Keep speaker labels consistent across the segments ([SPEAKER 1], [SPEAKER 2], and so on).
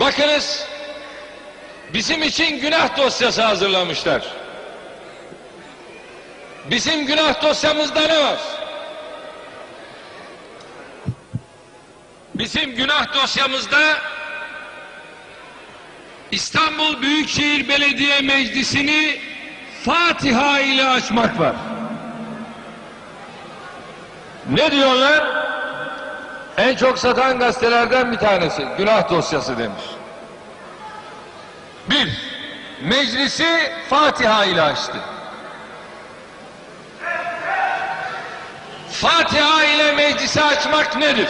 [SPEAKER 1] Bakınız bizim için günah dosyası hazırlamışlar. Bizim günah dosyamızda ne var? Bizim günah dosyamızda İstanbul Büyükşehir Belediye Meclisi'ni Fatiha ile açmak var. Ne diyorlar? En çok satan gazetelerden bir tanesi. Günah dosyası demiş. Bir, meclisi Fatiha ile açtı. Fatiha ile meclisi açmak nedir?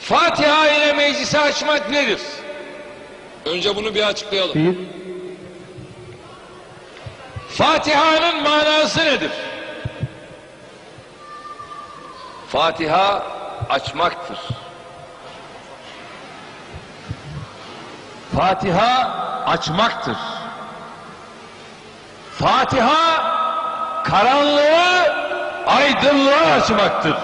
[SPEAKER 1] Fatiha ile meclisi açmak nedir? Önce bunu bir açıklayalım.
[SPEAKER 2] Bir,
[SPEAKER 1] Fatiha'nın manası nedir? Fatiha açmaktır. Fatiha açmaktır. Fatiha karanlığı aydınlığa açmaktır.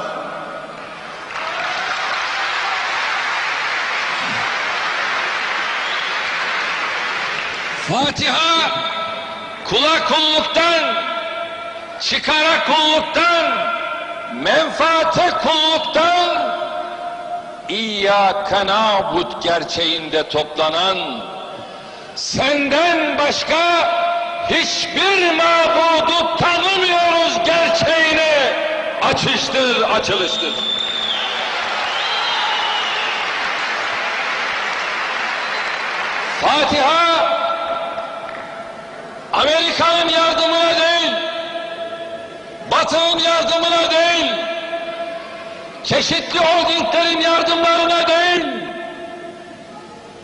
[SPEAKER 1] Fatiha kula kulluktan, çıkara kulluktan, menfaate kulluktan, İyyâke nâbud gerçeğinde toplanan, senden başka hiçbir mabudu tanımıyoruz gerçeğine açıştır, açılıştır. Fatiha Amerika'nın yardımına değil, Batı'nın yardımına değil, çeşitli holdinglerin yardımlarına değil,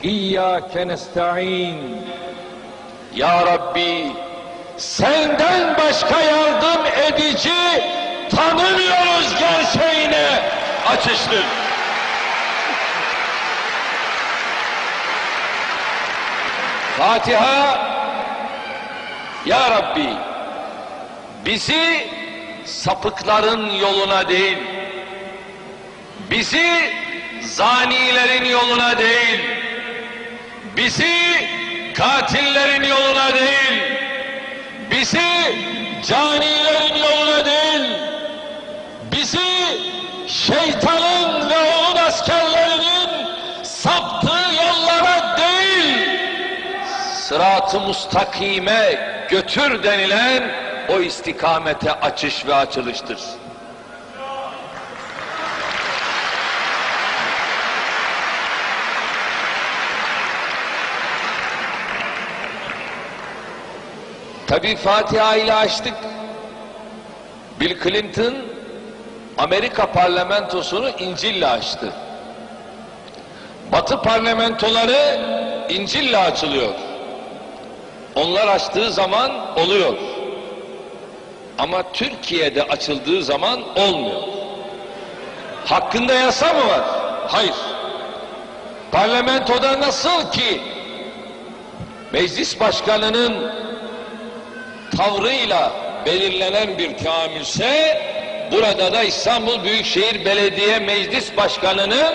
[SPEAKER 1] İyyâke nesta'in, Ya Rabbi, senden başka yardım edici tanımıyoruz gerçeğine açıştır. Fatiha ya Rabbi bizi sapıkların yoluna değil, bizi zanilerin yoluna değil, bizi katillerin yoluna değil, bizi canilerin yoluna değil, bizi şeytanın ve onun askerlerinin saptığı yollara değil, sırat-ı mustakime götür denilen o istikamete açış ve açılıştır. Tabi Fatiha ile açtık. Bill Clinton Amerika parlamentosunu İncil'le açtı. Batı parlamentoları İncil'le açılıyor. Onlar açtığı zaman oluyor. Ama Türkiye'de açıldığı zaman olmuyor. Hakkında yasa mı var? Hayır. Parlamentoda nasıl ki meclis başkanının tavrıyla belirlenen bir tahammülse burada da İstanbul Büyükşehir Belediye Meclis Başkanı'nın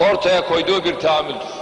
[SPEAKER 1] ortaya koyduğu bir tahammüldür.